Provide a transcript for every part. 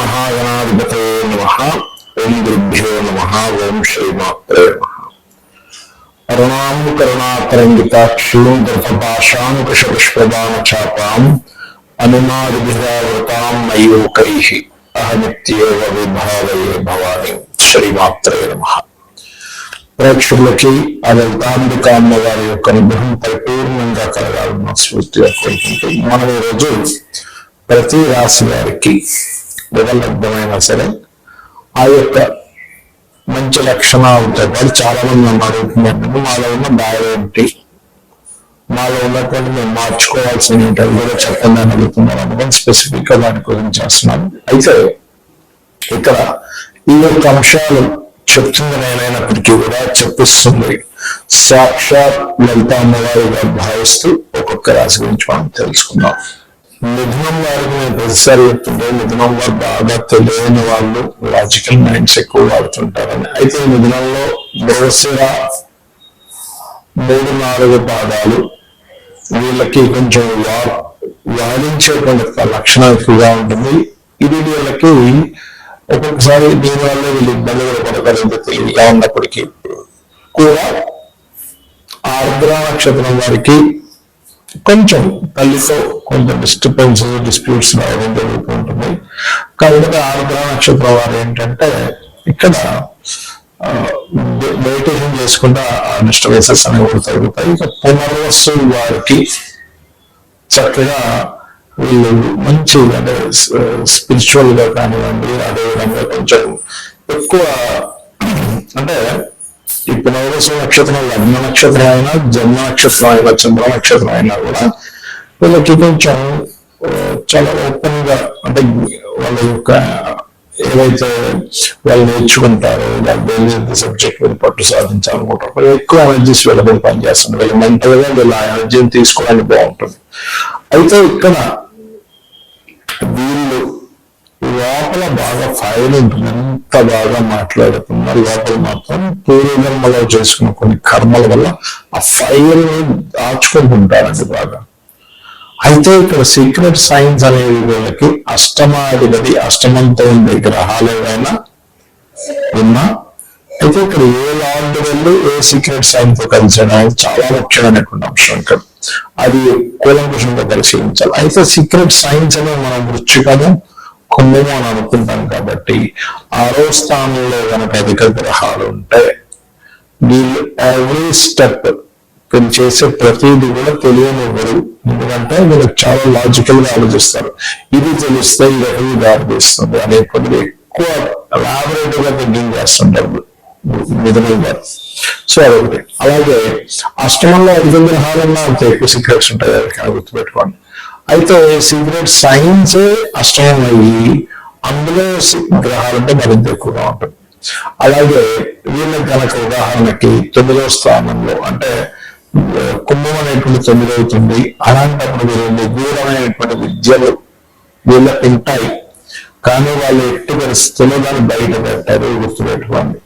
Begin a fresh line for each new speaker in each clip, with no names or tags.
మహాగణాధిపతే నమ. ఓం గురుభ్యో నమ. ఓం శ్రీమాత్రే నమ. అరుణాం కరుణాతరంగితాక్షీం గర్భపాశాంకుశపుష్పదాన చాపాం అనుమాదిభిరావృతాం మయూకై అహమిత్యేవ విభావయే భవాని. శ్రీమాత్రే నమ. ప్రేక్షకులకి ఆ లలితాంబిక అమ్మవారి యొక్క అనుగ్రహం పరిపూర్ణంగా కలగాలని స్ఫూర్తిగా కోరుకుంటూ మనం ఈరోజు ప్రతి రాశి వారికి వివలబ్ధమైనా సరే ఆ యొక్క మంచి లక్షణాలతో పాటు చాలా మంది నన్ను మాలో ఉన్న బాధ ఏంటి? మాలో ఉన్నటువంటి మేము మార్చుకోవాల్సిన ఏంటి? కూడా చెప్పండి అని అడుగుతున్నాను. అనుకుని స్పెసిఫిక్గా దాని గురించి చేస్తున్నాను. అయితే ఇక్కడ ఈ యొక్క అంశాలు చెప్తుంది నేనైనప్పటికీ కూడా చెప్పిస్తుంది. సాక్షాత్ లలిత అమ్మవారిగా భావిస్తూ ఒక్కొక్క రాశి గురించి మనం తెలుసుకుందాం. మిథునం వారికి నేను ప్రతిసారి చెప్తుంటే మిథునం వారు బాగా తెలియని వాళ్ళు లాజికల్ మైండ్స్ ఎక్కువ వాడుతుంటారని. అయితే ఈ మిథునంలో మృగశిర మూడు నాలుగు పాదాలు వీళ్ళకి కొంచెం వా- వాదించేటువంటి లక్షణం ఎక్కువగా ఉంటుంది. ఇది వీళ్ళకి ఒక్కొక్కసారి దీని వల్ల వీళ్ళు ఇబ్బంది కూడా పడతారంటే తెలివిగా ఉన్నప్పటికీ కూడా ఆర్ద్ర నక్షత్రం వారికి కొంచెం తల్లితో కొంచెం డిస్టర్బెన్స్ డిస్ప్యూట్స్ రావడం జరుగుతూ ఉంటుంది కాకపోతే ఆరుద్ర నక్షత్రం వారు ఏంటంటే ఇక్కడ మెడిటేషన్ చేసుకుంటే ఆ డిస్టర్బెన్సెస్ అనేవి కూడా తగ్గుతాయి. ఇక పునర్వసు వారికి చక్కగా వీళ్ళు మంచి అంటే స్పిరిచువల్గా కానివ్వండి అదేవిధంగా కొంచెం ఎక్కువ అంటే ఈ నక్షత్రం లగ్న నక్షత్రం అయినా జన్మ నక్షత్రం అయినా చంద్ర నక్షత్రం అయినా కూడా వీళ్ళకి కొంచెం చాలా ఓపెన్గా అంటే వాళ్ళ యొక్క ఏవైతే వాళ్ళు నేర్చుకుంటారో వాళ్ళు సబ్జెక్ట్ మీద పట్టు సాధించాలనుకుంటారు ఎక్కువ ఎనర్జీస్ వీళ్ళ మీద పనిచేస్తుంది వీళ్ళు మెంటల్గా వీళ్ళ ఆ ఎనర్జీని తీసుకోవడానికి బాగుంటుంది. అయితే ఇక్కడ లోపల బాగా ఫైల్ ఉంటుంది ఎంత బాగా మాట్లాడుతున్నారు లోపల మాత్రం పూర్వజన్మలో చేసుకున్న కొన్ని కర్మల వల్ల ఆ ఫైల్ దాచుకుంటుంటారండి బాగా. అయితే ఇక్కడ సీక్రెట్ సైన్స్ అనేది వీళ్ళకి అష్టమాధిపతి అష్టమంతో ఉండే గ్రహాలు ఏవైనా ఉన్నా అయితే ఇక్కడ ఏ లాంటి వెళ్ళు ఏ సీక్రెట్ సైన్స్తో కలిసడం అనేది చాలా ముఖ్యమైనటువంటి అంశం ఇక్కడ అది కూలంకుషంగా పరిశీలించాలి అయితే సీక్రెట్ సైన్స్ అనేది మనం వృచ్చికము కుంభము అని అనుకుంటాం కాబట్టి ఆరో స్థానంలో కనుక అధిక గ్రహాలు ఉంటే వీళ్ళు ఎవ్రీ స్టెప్ వీళ్ళు చేసే ప్రతిదీ కూడా తెలియనివ్వరు. ఎందుకంటే వీళ్ళకి చాలా లాజికల్గా ఆలోచిస్తారు. ఇది తెలిస్తే ఇది ఎక్కడికి దారితీస్తుంది అనేటువంటిది ఎక్కువ లాబొరేటరీ గా థింకింగ్ చేస్తుంటారు మిథునం గారు. సో అదొకటి. అలాగే అష్టమంలో అధిక గ్రహాలన్నా అంత ఎక్కువ సీక్రెట్స్ ఉంటాయి. అది కానీ గుర్తుపెట్టుకోండి. అయితే సీక్రెట్ సైన్స్ అష్టమం అయ్యి అందులో గ్రహాలంటే మరింత ఎక్కువగా ఉంటుంది. అలాగే వీళ్ళకి కనుక ఉదాహరణకి తొమ్మిదవ స్థానంలో అంటే కుంభం అనేటువంటి తొమ్మిదవుతుంది అలాంటప్పుడు వీళ్ళు నిగూఢమైనటువంటి విద్యలు వీళ్ళకి ఉంటాయి. కానీ వాళ్ళు ఎట్టి పరిస్థితుల్లో దాన్ని బయట పెట్టారు గుర్తుపెట్టుకోండి.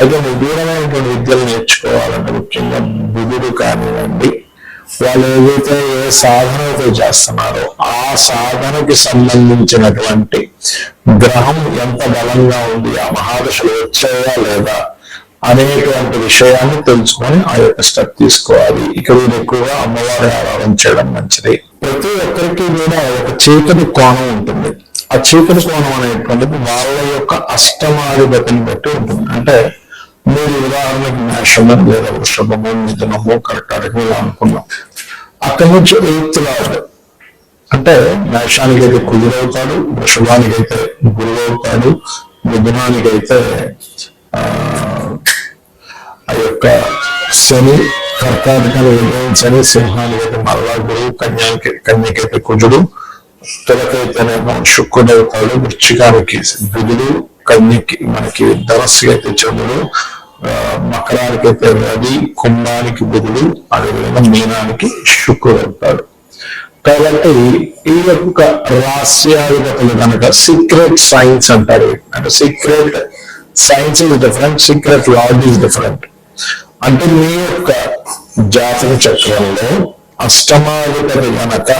అయితే నిగూఢమైనటువంటి విద్యలు నేర్చుకోవాలంటే ముఖ్యంగా బుధుడు కానివ్వండి వాళ్ళు ఏదైతే ఏ సాధనతో చేస్తున్నారో ఆ సాధనకి సంబంధించినటువంటి గ్రహం ఎంత బలంగా ఉంది ఆ మహాదశలు వచ్చాయా లేదా అనేటువంటి విషయాన్ని తెలుసుకొని ఆ యొక్క స్టెప్ తీసుకోవాలి. ఇక్కడ వీళ్ళు ఎక్కువగా అమ్మవారి ఆరాధన చేయడం మంచిది. ప్రతి ఒక్కరికి కూడా ఒక చీకటి కోణం ఉంటుంది. ఆ చీకటి కోణం అనేటువంటిది వాళ్ళ యొక్క అష్టమాధిపతిని బట్టి ఉంటుంది. అంటే మీరు ఉదాహరణకి మేషము లేదా వృషభము మిథునము కర్కాటకం ఇలా అనుకున్నాం. అక్కడి నుంచి ఎయిత్ అంటే మేషానికి అయితే కుదురవుతాడు వృషభానికి అయితే గురువు అవుతాడు మిథునానికి అయితే ఆ యొక్క శని కర్కాటకాలు విభజించని సింహానికి అయితే మరలా గురువు కన్యానికి కన్యకైతే కుజుడు తులకైతేనేమో శుక్రుడు అవుతాడు వృచ్చికానికి బుధుడు కన్యకి మనకి ధనస్సుకి అయితే చంద్రుడు మకరానికి అయితే రవి కుంభానికి బుధుడు అదేవిధంగా మీనానికి శుక్రుడు అవుతాడు కాబట్టి ఈ యొక్క రహస్యాధిపతులు కనుక సీక్రెట్ సైన్స్ అంటారు. అంటే secret science is different secret lord is different అంటే మీ యొక్క జాతక చక్రంలో అష్టమాధిపతి గనక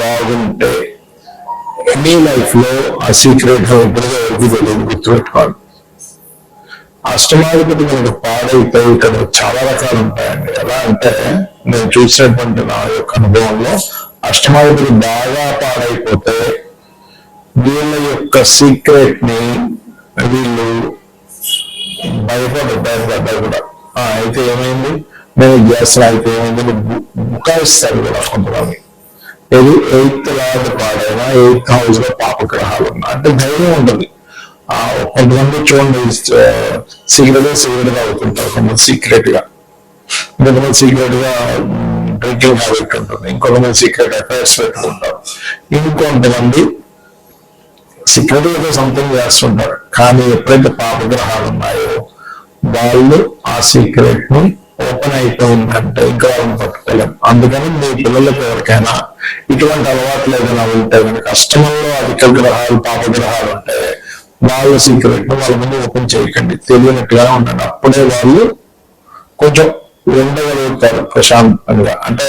బాగుంటే మీ లైఫ్లో ఆ సీక్రెట్ ఎప్పుడు ఎవరికి తెలియదు గుర్తుపెట్టుకోవాలి. అష్టమాధిపతి మనకు పాడైపోయి ఇక్కడ చాలా రకాలు ఉంటాయండి ఎలా అంటే నేను చూసినటువంటి నా యొక్క అనుభవంలో అష్టమాధిపతి బాగా పాడైపోతే వీళ్ళ యొక్క సీక్రెట్ని వీళ్ళు భయపడ్డారు భయపడ్డారు కూడా. ఆ, అయితే ఏమైంది? నేను చేస్తున్నా అయితే ఏమైంది? బుకాయిస్తారు కూడా కొంతమంది. ఇది ఎయిత్ లాడ్ పాడైనా ఎయిత్ హౌస్లో పాపగ్రహాలు ఉన్నా. అంటే ధైర్యం ఉంటుంది. కొంతమంది చూడండి సీక్రెట్గా గా అవుతుంటారు కొంతమంది సీక్రెట్గా. కొంతమంది సీక్రెట్గా డ్రింకింగ్ హ్యాబిట్ ఉంటుంది. ఇంకొంతమంది సీక్రెట్ అఫైర్స్ పెట్టుకుంటారు ఇంకొంతమంది సీక్రెట్గా సంథింగ్ చేస్తుంటారు. కానీ ఎప్పుడైతే పాపగ్రహాలు ఉన్నాయో వాళ్ళు ఆ సీక్రెట్ని ఓపెన్ అయిపోయిందంటే ఇంకా వాళ్ళని పట్టుకోలేం అందుకని మీ పిల్లలకు ఎవరికైనా ఇటువంటి అలవాట్లు ఏదైనా ఉంటే కనుక అష్టమంలో అధిక గ్రహాలు పాపగ్రహాలు ఉంటాయి వాళ్ళ సీక్రెట్ వాళ్ళ ముందు ఓపెన్ చేయకండి. తెలియనట్టుగా ఉండండి. అప్పుడే వాళ్ళు కొంచెం ఉండగలుగుతారు ప్రశాంతంగా. అంటే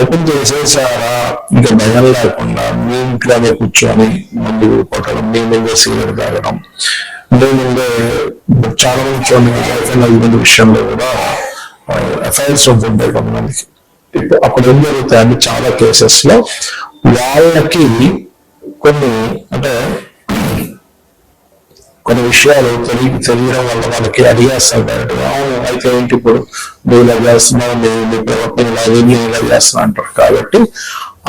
ఓపెన్ చేసేసారా? ఇంకా భయం లేకుండా మీ ఇంట్లోనే కూర్చొని మందు కొట్టడం మీ ముందే సిగరెట్ తాగడం మీ ముందే చాలా మంది చూడండి విషయంలో కూడా ఎఫ్ఐఆర్స్ ఉంటుంటాయి కొంతమందికి ఇప్పుడు అక్కడ ఏం జరుగుతాయంటే చాలా కేసెస్లో వాళ్ళకి కొన్ని అంటే కొన్ని విషయాలు తెలియ తెలియడం వల్ల వాళ్ళకి అడిగేస్తారు డైరెక్ట్ అవును అయితే ఏంటి ఇప్పుడు నువ్వు ఇలా చేస్తున్నావు నువ్వు నీ ప్రవర్తన ఇలా నేను ఇలా చేస్తున్నా అంటారు? కాబట్టి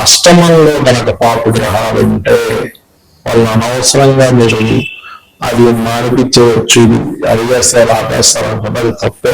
అష్టమంలో మనకు పాపు గ్రహాలు ఉంటే వాళ్ళు అనవసరంగా మీరు అది మానిపించవచ్చు ఇది అడిగేస్తారు ఆపేస్తారు. అనుకుంటే అది తప్పే.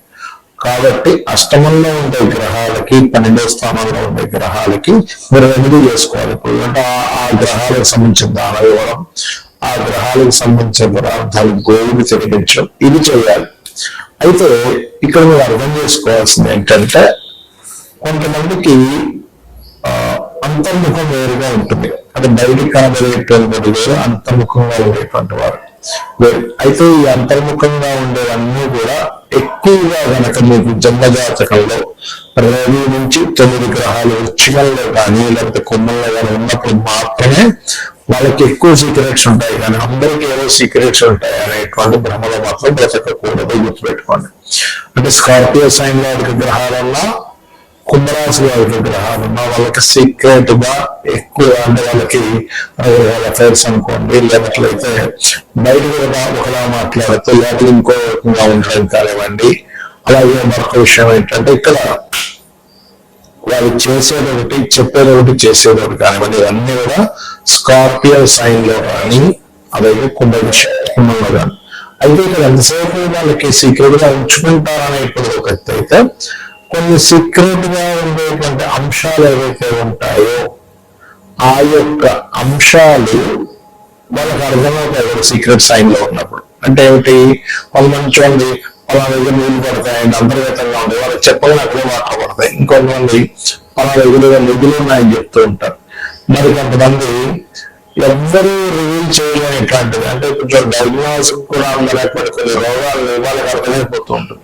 కాబట్టి అష్టమంలో ఉండే గ్రహాలకి పన్నెండో స్థానంలో ఉండే గ్రహాలకి మీరు రెమెడీ చేసుకోవాలి. ఇప్పుడు అంటే ఆ- గ్రహాలకు సంబంధించిన దాన ఇవ్వడం ఆ గ్రహాలకు సంబంధించిన పదార్థాలు గోవులు తినిపించడం ఇది చేయాలి. అయితే ఇక్కడ మీరు అర్థం చేసుకోవాల్సింది ఏంటంటే కొంతమందికి ఆ, అంతర్ముఖం వేరుగా ఉంటుంది. అంటే బయటికి కనబడేటువంటి వేరు అంతర్ముఖంగా ఉండేటువంటి వారు. అయితే ఈ అంతర్ముఖంగా ఉండేవన్నీ కూడా ఎక్కువగా గనక మీకు జన్మజాతకంలో రవి నుంచి తొమ్మిది గ్రహాలు వృచ్చికంలో కానీ లేకపోతే కొమ్మల్లో కానీ ఉన్నప్పుడు మాత్రమే వాళ్ళకి ఎక్కువ సీక్రెట్స్ ఉంటాయి. కానీ అందరికీ ఏదో సీక్రెట్స్ ఉంటాయి అనేటువంటి భ్రమలో మాత్రం బ్రతకకూడదు గుర్తుపెట్టుకోండి. అంటే స్కార్పియో సైన్లో గ్రహాలన్నా కుంభరాశి వారికి గ్రహాలు ఉన్న వాళ్ళకి సీక్రెట్గా ఎక్కువ అంటే వాళ్ళకి వాళ్ళ అఫైర్స్ అనుకోండి లేనట్లయితే బయట కూడా ఒకలా మాట్లాడితే లోపల ఇంకో రకంగా ఉండడం కానివ్వండి అలాగే మరొక విషయం ఏంటంటే ఇక్కడ వాళ్ళు చేసేది ఒకటి చెప్పేది ఒకటి చేసేది ఒకటి కానివ్వండి ఇవన్నీ కూడా స్కార్పియో సైన్లో కానీ అలాగే కుంభ కుంభంలో కానీ అయితే ఇక్కడ ఎంతసేపు వాళ్ళకి సీక్రెట్గా ఉంచుకుంటారనే ఒక అయితే కొన్ని సీక్రెట్గా ఉండేటువంటి అంశాలు ఏవైతే ఉంటాయో ఆ యొక్క అంశాలు వాళ్ళకి అర్థమవుతాయి సీక్రెట్ సైన్లో ఉన్నప్పుడు. అంటే ఏమిటి? వాళ్ళు మంచి పలా దగ్గర నీళ్ళు పడతాయండి అంతర్గతంగా ఉంటాయి వాళ్ళకి చెప్పగానే అక్కడే వాటర్ పడతాయి ఇంకొంతమంది పలా దగ్గర నిధులు ఉన్నాయని చెప్తూ ఉంటారు. మరి కొంతమంది ఎవ్వరూ రివీల్ చేయలేనిటువంటిది. అంటే కొంచెం డయాగ్నోస్ కూడా ఉండలేకపోతే కొన్ని రోగాలు వాళ్ళకి అర్థమైపోతూ ఉంటుంది